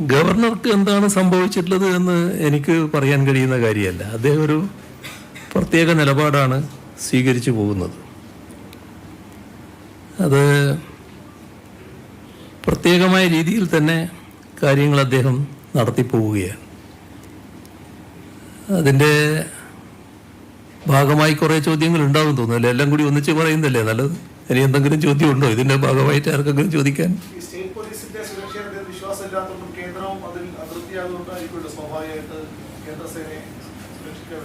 ഗവർണർക്ക് എന്താണ് സംഭവിച്ചിട്ടുള്ളത് എന്ന് എനിക്ക് പറയാൻ കഴിയുന്ന കാര്യമല്ല. അദ്ദേഹം ഒരു പ്രത്യേക നിലപാടാണ് സ്വീകരിച്ചു പോകുന്നത്. അത് പ്രത്യേകമായ രീതിയിൽ തന്നെ കാര്യങ്ങൾ അദ്ദേഹം നടത്തിപ്പോവുകയാണ് അതിന്റെ ഭാഗമായി കുറേ ചോദ്യങ്ങൾ ഉണ്ടാവും തോന്നുന്നില്ല എല്ലാം കൂടി ഒന്നിച്ച് പറയുന്നല്ലേ നല്ലത്? ഇനി എന്തെങ്കിലും ചോദ്യമുണ്ടോ ഇതിന്റെ ഭാഗമായിട്ട് ആർക്കെങ്കിലും ചോദിക്കാൻ? ഈ സുരക്ഷയുടെ വിശ്വാസമില്ലാത്തതുകൊണ്ടും കേന്ദ്രവും അതിൽ അതൃപ്തിയായതുകൊണ്ടായിരിക്കുമല്ലോ സ്വാഭാവികമായിട്ട് കേന്ദ്രസേനയെ സുരക്ഷിക്കാൻ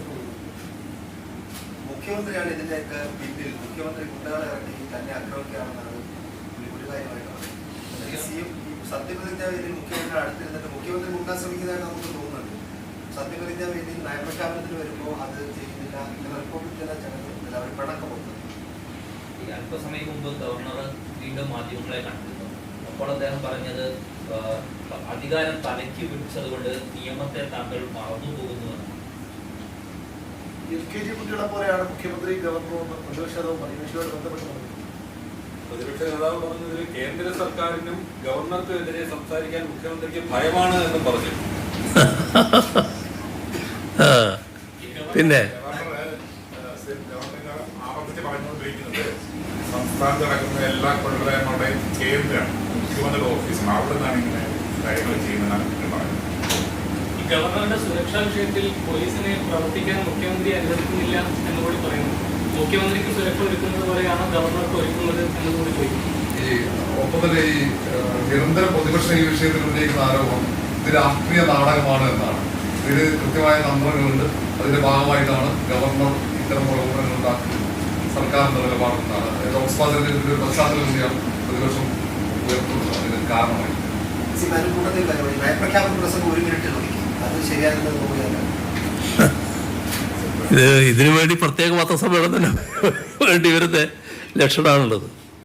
മുഖ്യമന്ത്രിയാണ് ഇതിന്റെയൊക്കെ പിന്നിൽ. മുഖ്യമന്ത്രി കുട്ടികളെ ഇറക്കി തന്നെ ആക്രമിക്കുകയാണെന്നാണ് ഒരു- ഒരു കാര്യമായിട്ടുള്ളത് അതായത് സി എം സത്യപ്രതിജ്ഞ വേദിയിൽ മുഖ്യമന്ത്രി അടുത്തിരുന്നിട്ട് മുഖ്യമന്ത്രി കൂട്ടാൻ ശ്രമിക്കുന്നതായിട്ട് നമുക്ക് തോന്നുന്നുണ്ട്. സത്യപ്രതിജ്ഞ വേദിയിൽ നയപ്രഖ്യാപനത്തിന് വരുമ്പോൾ അത് ചെയ്യുന്നില്ല. ഇങ്ങനെ റിപ്പോർട്ട് ചില ചടങ്ങുകളിൽ അവർ പിണക്കമുണ്ട്. ഈ അല്പസമയം മുമ്പ് ഗവർണർ വീണ്ടും മാധ്യമങ്ങളെ കണ്ടിരുന്നു അപ്പോൾ അദ്ദേഹം പറഞ്ഞത് അധികാരം തലയ്ക്ക് പിടിച്ചതുകൊണ്ട് നിയമത്തെ താങ്കൾ മറന്നു പോകുന്നുവെന്ന് എൽ കെ ജി കുട്ടികളെ പോലെയാണ് മുഖ്യമന്ത്രി ഗവർണറും പ്രതിപക്ഷ നേതാവും പരിവേഷയോട് ബന്ധപ്പെട്ട് പറഞ്ഞത് പ്രതിപക്ഷ നേതാവ് പറഞ്ഞതിൽ കേന്ദ്ര സർക്കാരിനും ഗവർണർക്കും ഗവർണർക്കുമെതിരെ സംസാരിക്കാൻ മുഖ്യമന്ത്രിക്ക് ഭയമാണ് എന്ന് പറഞ്ഞു പിന്നെ? ആവർത്തിച്ച് പറഞ്ഞുകൊണ്ടിരിക്കുന്നത്. സംസ്ഥാനത്ത് നടക്കുന്ന എല്ലാ കൊള്ളരുടെയും കേന്ദ്രമാണ് മുഖ്യമന്ത്രിയുടെ ഓഫീസാണ് അവിടെ നിന്നാണ് ഇങ്ങനെ കാര്യങ്ങൾ ചെയ്യുന്നതെന്നാണ് പറയുന്നത്. ഈ ഗവർണറുടെ സുരക്ഷാ വിഷയത്തിൽ പോലീസിനെ പ്രവർത്തിക്കാൻ മുഖ്യമന്ത്രി അനുവദിക്കുന്നില്ല എന്ന് കൂടി പറയുന്നു. മുഖ്യമന്ത്രിക്ക് സുരക്ഷ ഒരുക്കുന്നത് പോലെയാണ് ഗവർണർക്ക് ഒരുക്കുന്നത് എന്ന് കൂടി ചോദിക്കുന്നു. ഈ ഒപ്പം തന്നെ ഈ നിരന്തരം പ്രതിപക്ഷം ഈ വിഷയത്തിൽ ഉന്നയിക്കുന്ന ആരോപണം ഇത് രാഷ്ട്രീയ നാടകമാണ് എന്നാണ്. ഇതിന് കൃത്യമായ നമ്പറുകളുണ്ട് അതിന്റെ ഭാഗമായിട്ടാണ് ഗവർണർ ഇത്തരം പ്രവർത്തനങ്ങൾ ഉണ്ടാക്കുന്നത് സർക്കാരിന്റെ നിലപാടെന്നാണ് ലോക്സഭാതിന്റെ ഒരു പശ്ചാത്തലം കൂടിയാണ് പ്രതിപക്ഷം ഉയർത്തുന്നത് അതിന് കാരണമായി. ഇത് ഇതിനു വേണ്ടി പ്രത്യേക പത്രസമ്മേളനം വേണ്ടി വരുന്ന ലക്ഷണമാണുള്ളത്.